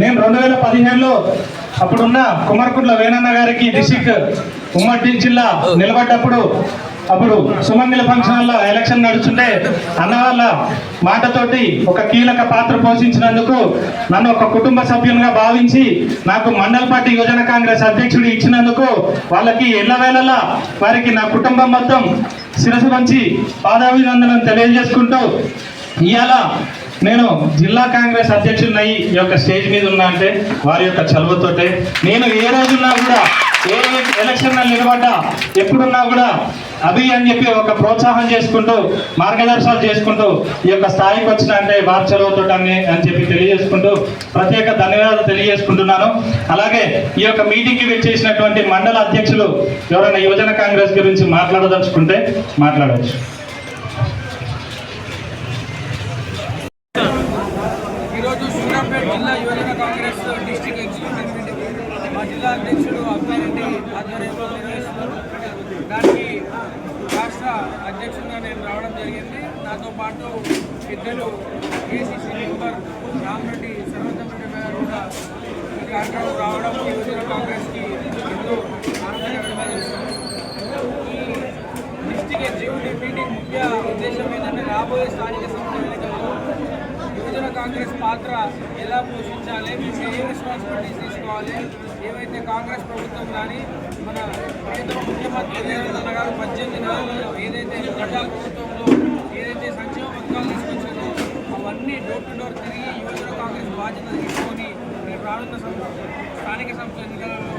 నేను రెండు వేల పదిహేనులో అప్పుడున్న కుమారకుంట్ల వేణన్న గారికి డిస్టిక్ ఉమ్మడి జిల్లా నిలబడ్డప్పుడు అప్పుడు సుమంగిల ఫంక్షన్ ఎలక్షన్ నడుచుంటే అన్న వాళ్ళ మాటతోటి ఒక కీలక పాత్ర పోషించినందుకు నన్ను ఒక కుటుంబ సభ్యునిగా భావించి నాకు మండల పార్టీ యువజన కాంగ్రెస్ అధ్యక్షుడు ఇచ్చినందుకు వాళ్ళకి ఎల్లవేళలా వారికి నా కుటుంబం మొత్తం శిరసు వంచి పాదాభినందనం తెలియజేసుకుంటూ ఇవాళ నేను జిల్లా కాంగ్రెస్ అధ్యక్షుడిని ఈ యొక్క స్టేజ్ మీద ఉన్నా అంటే వారి యొక్క చలువతోటే. నేను ఏ రోజున్నా కూడా ఏ ఎలక్షన్ నిలబడ్డా ఎప్పుడున్నా కూడా అభి అని చెప్పి ఒక ప్రోత్సాహం చేసుకుంటూ మార్గదర్శనాలు చేసుకుంటూ ఈ యొక్క స్థాయికి వచ్చిన అంటే వారి చదువుతుంటాన్ని అని అని చెప్పి తెలియజేసుకుంటూ ప్రత్యేక ధన్యవాదాలు తెలియజేసుకుంటున్నాను. అలాగే ఈ యొక్క మీటింగ్కి వచ్చేసినటువంటి మండల అధ్యక్షులు ఎవరైనా యువజన కాంగ్రెస్ గురించి మాట్లాడదలుచుకుంటే మాట్లాడవచ్చు ఈరోజు సూర్యాపేట జిల్లా యువజన కాంగ్రెస్ డిస్టిక్ ఎగ్జిక్యూటివ్ మీటింగ్ మా జిల్లా అధ్యక్షుడు అబ్బారెడ్డి ఆధ్వర్యంలో నిర్వహిస్తున్నారు దానికి రాష్ట్ర అధ్యక్షుడిగా నేను రావడం జరిగింది నాతో పాటు ఇద్దరు ఏసీసీ మెంబర్ రామరెడ్డి సర్వోత్తమరెడ్డి గారు కూడా ఈ కార్యక్రమం రావడం యువజన కాంగ్రెస్కి ఎంతో డిస్టిక్ ఎగ్జిక్యూటివ్ మీటింగ్ ముఖ్య ఉద్దేశం ఏంటంటే రాబోయే స్థానిక సంస్థల ఎన్నికల్లో యువజన కాంగ్రెస్ పాత్ర ఎలా పోషించాలి మేము ఏ రెస్పాన్సిబిలిటీస్ తీసుకోవాలి ఏవైతే కాంగ్రెస్ ప్రభుత్వం కానీ మన ప్రియతమ ముఖ్యమంత్రి రేవంత్ గారు పద్దెనిమిది నెలల్లో ఏదైతే ప్రజా ప్రభుత్వంలో ఏదైతే సంక్షేమ పథకాలు తీసుకొచ్చారో అవన్నీ డోర్ టు డోర్ తిరిగి యువజన కాంగ్రెస్ బాధ్యత తీసుకొని రానున్న స్థానిక సంస్థల ఎన్నికలలో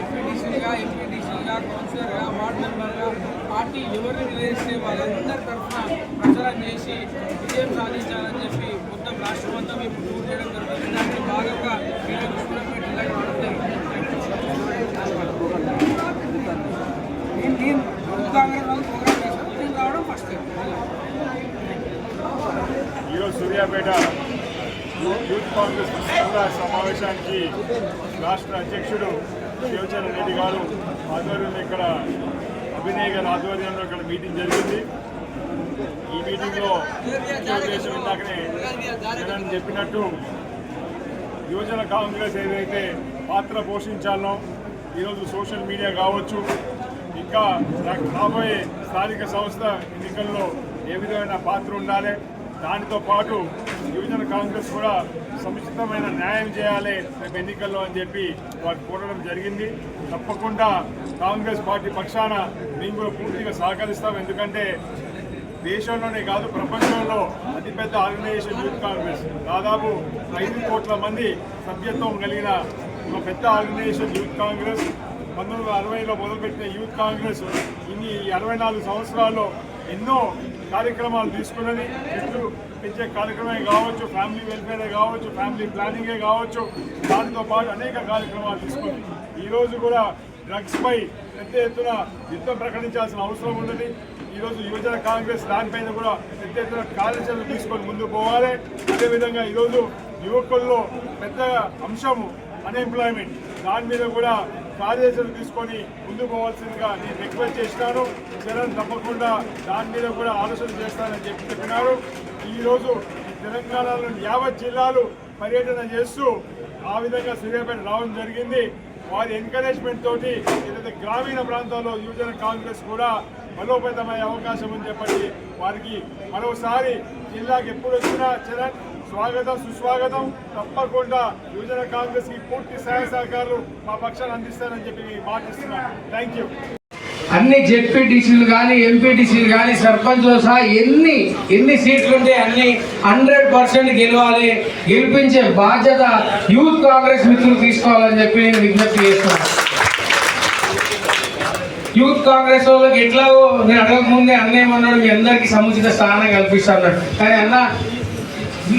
ఎంపీటీసీగా ఎంపీటీసీగా కౌన్సిలర్గా వార్డు మెంబర్గా పార్టీ ఎవరిని నిలదీస్తే వాళ్ళందరి తరఫున ప్రచారం చేసి విజయం సాధించాలని చెప్పి మొత్తం రాష్ట్రం అంతా మేము టూర్ చేయడం జరుగుతుంది. దాంట్లో భాగంగా ఈరోజు సూర్యాపేట జిల్లాకి రావడం ఈరోజు సూర్యాపేట యూత్ కాంగ్రెస్ సమావేశానికి రాష్ట్ర అధ్యక్షుడు శివచరణ్ రెడ్డి గారు ఆధ్వర్యంలో ఇక్కడ అభినయ్ గారి ఆధ్వర్యంలో ఇక్కడ మీటింగ్ జరిగింది. ఈ మీటింగ్లో ఉద్దేశం ఇందాకనే జగన్ చెప్పినట్టు యువజన కాంగ్రెస్ ఏదైతే పాత్ర పోషించాలో ఈరోజు సోషల్ మీడియా కావచ్చు ఇంకా రాబోయే స్థానిక సంస్థ ఎన్నికల్లో ఏ విధమైన పాత్ర ఉండాలి దానితో పాటు యువజన కాంగ్రెస్ కూడా సముచితమైన న్యాయం చేయాలి రేపు ఎన్నికల్లో అని చెప్పి వారు కోరడం జరిగింది. తప్పకుండా కాంగ్రెస్ పార్టీ పక్షాన మేము కూడా పూర్తిగా సహకరిస్తాం. ఎందుకంటే దేశంలోనే కాదు ప్రపంచంలో అతిపెద్ద ఆర్గనైజేషన్ యూత్ కాంగ్రెస్. దాదాపు ఐదు కోట్ల మంది సభ్యత్వం కలిగిన ఒక పెద్ద ఆర్గనైజేషన్ యూత్ కాంగ్రెస్. పంతొమ్మిది వందల అరవైలో మొదలుపెట్టిన యూత్ కాంగ్రెస్ ఇన్ని అరవై నాలుగు సంవత్సరాల్లో ఎన్నో కార్యక్రమాలు తీసుకున్నది. చెట్లు పెంచే కార్యక్రమే కావచ్చు ఫ్యామిలీ వెల్ఫేరే కావచ్చు ఫ్యామిలీ ప్లానింగే కావచ్చు. దానితో పాటు అనేక కార్యక్రమాలు తీసుకుంది ఈరోజు కూడా డ్రగ్స్పై పెద్ద ఎత్తున యుద్ధం ప్రకటించాల్సిన అవసరం ఉన్నది. ఈరోజు యువజన కాంగ్రెస్ దానిపైన కూడా పెద్ద ఎత్తున కార్యాచరణ తీసుకొని ముందుకు పోవాలి. అదేవిధంగా ఈరోజు యువకుల్లో పెద్ద అంశము అన్ఎంప్లాయ్మెంట్ దాని మీద కూడా కార్యాచరణ తీసుకొని ముందుకు పోవాల్సిందిగా నేను రిక్వెస్ట్ చేసినాను. చరణ్ తప్పకుండా దాని మీద కూడా ఆలోచన చేస్తానని చెప్పి చెప్పినారు. ఈరోజు తెలంగాణలోని యావత్ జిల్లాలు పర్యటన చేస్తూ ఆ విధంగా సూర్యాపేట రావడం జరిగింది. వారి ఎంకరేజ్మెంట్ తోటి ఏదైతే గ్రామీణ ప్రాంతాల్లో యువజన కాంగ్రెస్ కూడా బలోపేతమయ్యే అవకాశం అని చెప్పండి వారికి మరోసారి జిల్లాకి ఎప్పుడు వచ్చినా చరణ్ స్వాగతం సుస్వాగతం. తప్పకుండా యువజన కాంగ్రెస్కి పూర్తి సహాయ సహకారాలు మా పక్షాన్ని అందిస్తారని చెప్పి మీకు థ్యాంక్ యూ అన్ని జెడ్పీటీసీలు కానీ ఎంపీటీసీలు కానీ సర్పంచ్లు సహా ఎన్ని ఎన్ని సీట్లు ఉంటే అన్ని హండ్రెడ్ పర్సెంట్ గెలవాలి. గెలిపించే బాధ్యత యూత్ కాంగ్రెస్ మిత్రులు తీసుకోవాలని చెప్పి నేను విజ్ఞప్తి చేస్తున్నాను. యూత్ కాంగ్రెస్ వాళ్ళకి ఎట్లాగో నేను అడగక ముందే అన్న ఏమన్నాడు మీ అందరికీ సముచిత స్థానం కల్పిస్తాను కానీ అన్న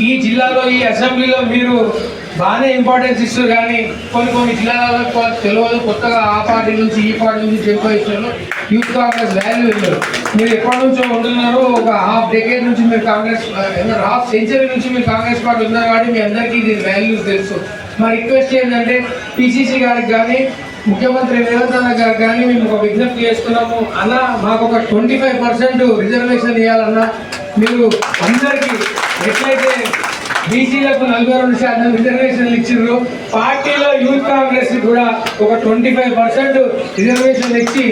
ఈ జిల్లాలో ఈ అసెంబ్లీలో మీరు బాగానే ఇంపార్టెన్స్ ఇస్తారు కానీ కొన్ని కొన్ని జిల్లాలలో తెలియదు కొత్తగా ఆ పార్టీ నుంచి ఈ పార్టీ నుంచి ఎక్కువ ఇస్తారు యూత్ కాంగ్రెస్ వాల్యూ ఇస్తారు మీరు ఎప్పటి నుంచో ఉంటున్నారు? ఒక హాఫ్ డెకేడ్ నుంచి మీరు కాంగ్రెస్ హాఫ్ సెంచరీ నుంచి మీరు కాంగ్రెస్ పార్టీ ఉన్నారు కాబట్టి మీ అందరికీ దీని వాల్యూస్ తెలుసు. మా రిక్వెస్ట్ ఏంటంటే పిసిసి గారికి కానీ ముఖ్యమంత్రి రేవంత్ అన్న గారికి కానీ మేము ఒక విజ్ఞప్తి చేస్తున్నాము. అన్న మాకు ఒక ట్వంటీ ఫైవ్ పర్సెంట్ రిజర్వేషన్ ఇవ్వాలన్నా మీరు అందరికీ ఎట్లయితే బీసీలకు నలభై రెండు శాతం రిజర్వేషన్లు ఇచ్చిండ్రు పార్టీలో యూత్ కాంగ్రెస్ కూడా ఒక ట్వంటీ ఫైవ్ పర్సెంట్ రిజర్వేషన్లు ఇచ్చి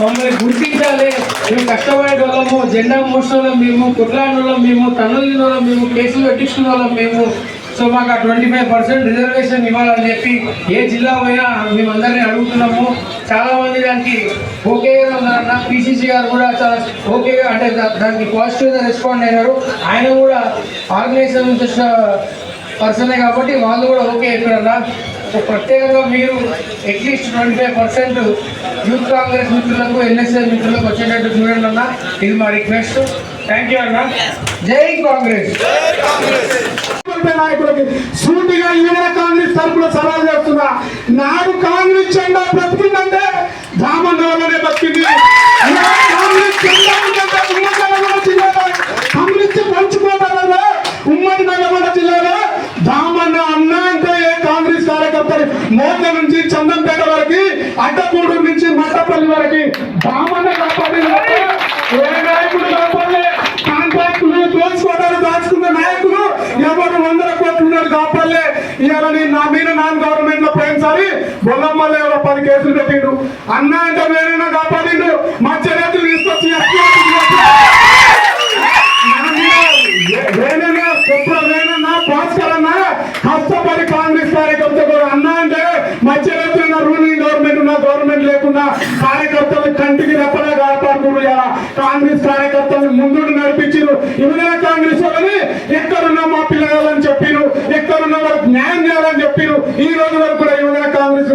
మమ్మల్ని గుర్తించాలి. మేము కష్టపడే వాళ్ళము జెండా మోసిన మేము కుట్లాడిన మేము తన్నులు వాళ్ళం మేము కేసులు పెట్టించుకున్న వాళ్ళం మేము. సో మాకు ఆ ట్వంటీ ఫైవ్ పర్సెంట్ రిజర్వేషన్ ఇవ్వాలని చెప్పి ఏ జిల్లా పోయినా మేమందరినీ అడుగుతున్నాము. చాలా మంది దానికి ఓకేగా ఉన్నారన్న పిసిసి గారు కూడా చాలా ఓకేగా అంటే దానికి పాజిటివ్గా రెస్పాండ్ అయినారు. ఆయన కూడా ఆర్గనైజేషన్ వచ్చిన పర్సనే కాబట్టి వాళ్ళు కూడా ఓకే అయిపోయారన్న సో ప్రత్యేకంగా మీరు at least twenty five percent youth congress మిత్రులకు ఎన్ఎస్ఎస్ మిత్రులకు వచ్చేటట్టు చూడండి అన్న ఇది మా రిక్వెస్ట్ థ్యాంక్ యూ అన్న. జై కాంగ్రెస్. కాంగ్రెస్ నాయకులకి సూటిగా యువన కాంగ్రెస్ తరపున సవాల్ చేస్తున్నా. నాడు కాంగ్రెస్ జెండా బ్రతికిందంటే దామన్న బతికింది ఈనాడు కాంగ్రెస్ జెండా ఉమ్మడి జిల్లాలో కాంగ్రెస్ పంచుకోవడాలలో ఉమ్మడి నల్గొండ జిల్లాలో దామన్న అన్న అంటే ఏ కాంగ్రెస్ కార్యకర్తలు మోట్ల నుంచి చందంపేట వరకు అడ్డగూడూరు నుంచి మట్టపల్లి వరకు దామన్న కాపాడి ఏ నాయకుడు ఇవాళ నా మీద నాన్ గవర్నమెంట్లో పోయినసారి బొల్లమ్మలే ఒక పది కేసులు పెట్టిండు అన్నా అంటే వేరేనా కాపాడిండు. మా తీసుకొచ్చి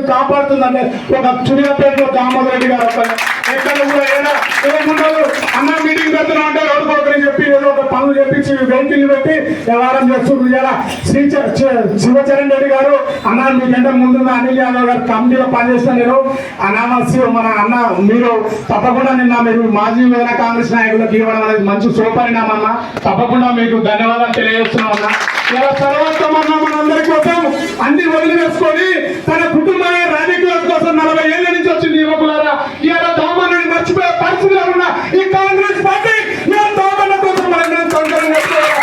కాపాడుతుందంటే ఒక సూర్యాపేటలో దామోదర్ రెడ్డి గారు ఎక్కడ కూడా ఏడా ఏముండదు అన్న మీటింగ్ పెడుతున్నా అంటే ఓడిపోకని చెప్పి ఏదో ఒక పనులు చెప్పించి వెహికల్ పెట్టి వ్యవహారం చేస్తున్నారు. ఇలా శ్రీ శివచరణ్ రెడ్డి గారు అన్న మీకంటే ముందున్న అనిల్ యాదవ్ గారు కమిటీలో పనిచేసిన నేను అనామస్య మన అన్న మీరు తప్పకుండా నిన్న మీరు మాజీ విధాన కాంగ్రెస్ నాయకులకు ఇవ్వడం అనేది మంచి శుభపరిణామం తప్పకుండా మీకు ధన్యవాదాలు తెలియజేస్తున్నాం అన్న. ఇలా సర్వోత్తమన్న మనందరి కోసం అన్ని వదిలివేసుకొని తన కుటుంబాన్ని రాజకీయాల కోసం నలభై ఏళ్ళని నుంచి వచ్చింది యువకులారా ఇలా దామన్నని మర్చిపోయే పరిస్థితిలో ఉన్న ఈ కాంగ్రెస్ పార్టీ నేను దామన్న కోసం మనందరం సంకలనం చేసుకోవాలి.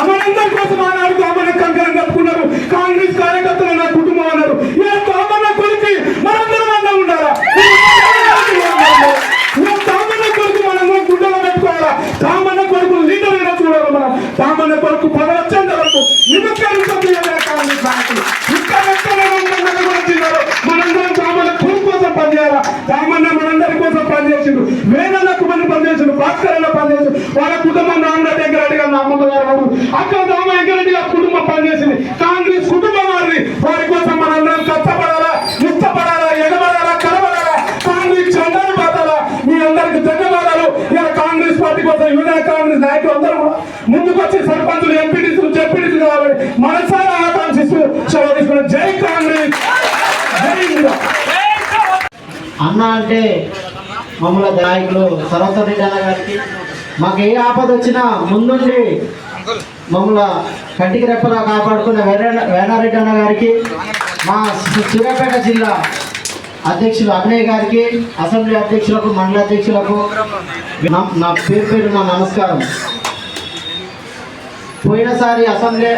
మనందరి కోసం ఆనాడు దామన్న కంకణం కట్టుకున్నారు కాంగ్రెస్ కార్యకర్తలు నా కుటుంబం అన్నారు ఇలా దామన్న కొలికి మనందరం అన్న ఉండాలా ఇలా దామన్న కొడుకు మనం గుడ్డలో పెట్టుకోవాలా దామన్న కొడుకు లీడర్ అయినా చూడాలి మనం దామన్న కొడుకు పదవి వచ్చేంత వరకు నిమజ్జనం కాంగ్రెస్ నాయకులు ఇంకా జిల్లాలో మనందరం దామన్న కొడుకు కోసం పనిచేయాలా దామన్న మనందరి కోసం పనిచేసిండు వేదనకు మనం పనిచేసిండు భాస్కరన్న పనిచేసిండు వాళ్ళ కుటుంబం రామరెడ్డి వెంకరెడ్డి గారు వారు అక్కడ రామ వెంకరెడ్డి గారి కుటుంబం పనిచేసింది. కాంగ్రెస్ కుటుంబం వారిని వారి కోసం మనందరం కష్టపడాలా ఇష్టపడాలా ఎగబడాలా కలబడాలా కాంగ్రెస్ జెండాను పడాలా మీ అందరికి ధన్యవాదాలు. ఇలా కాంగ్రెస్ పార్టీ కోసం యువజన కాంగ్రెస్ నాయకులు అందరూ కూడా ముందుకొచ్చి సర్పంచులు ఎంపీటీసులు జెడ్పీటీసులు కావాలి మనసారా ఆకాంక్షిస్తూ సెలవు జై కాంగ్రెస్. జై అన్న అంటే మమ్మల్ని నాయకులు సరస్వతి గారికి మాకు ఏ ఆపద వచ్చినా ముందుండి మమ్మల్ని కంటికి రెప్పలా కాపాడుకున్న వేణారెడ్డి అన్న గారికి మా సూర్యాపేట జిల్లా అధ్యక్షులు అన్నయ్య గారికి అసెంబ్లీ అధ్యక్షులకు మండల అధ్యక్షులకు నా- నా పేరు పేరు నా నమస్కారం. పోయినసారి అసెంబ్లీ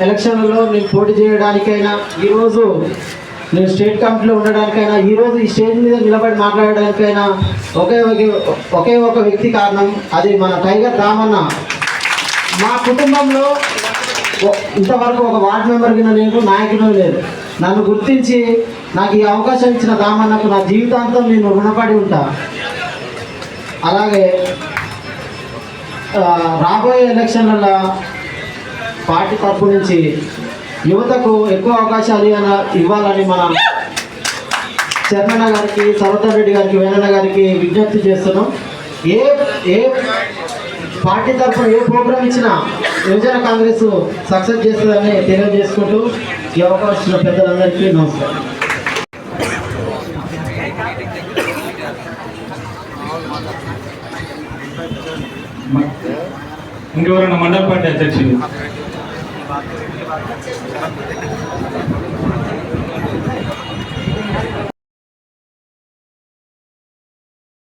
ఎలక్షన్లలో నేను పోటీ చేయడానికైనా ఈరోజు నేను స్టేట్ కమిటీలో ఉండడానికైనా ఈరోజు ఈ స్టేజ్ మీద నిలబడి మాట్లాడడానికైనా ఒకే ఒక ఒకే ఒక వ్యక్తి కారణం అది మన టైగర్ రామన్న. మా కుటుంబంలో ఇంతవరకు ఒక వార్డు మెంబర్ కింద నేను నాయకుడు లేదు. నన్ను గుర్తించి నాకు ఈ అవకాశం ఇచ్చిన రామన్నకు నా జీవితాంతం నేను రుణపడి ఉంటా. అలాగే రాబోయే ఎలక్షన్లలో పార్టీ తరపు నుంచి యువతకు ఎక్కువ అవకాశాలు ఇవ్వాలని మనం చరణన్న గారికి సరోదర్ రెడ్డి గారికి వేణన్న గారికి విజ్ఞప్తి చేస్తున్నాం. ఏ ఏ పార్టీ తరఫున ఏ ప్రోగ్రామ్ ఇచ్చినా యువజన కాంగ్రెస్ సక్సెస్ చేస్తుందని తెలియజేసుకుంటూ ఈ అవకాశం పెద్దలందరికీ నమస్కారం. ఇంకెవరన్నా మండల పార్టీ అధ్యక్షులు? ハハハハ!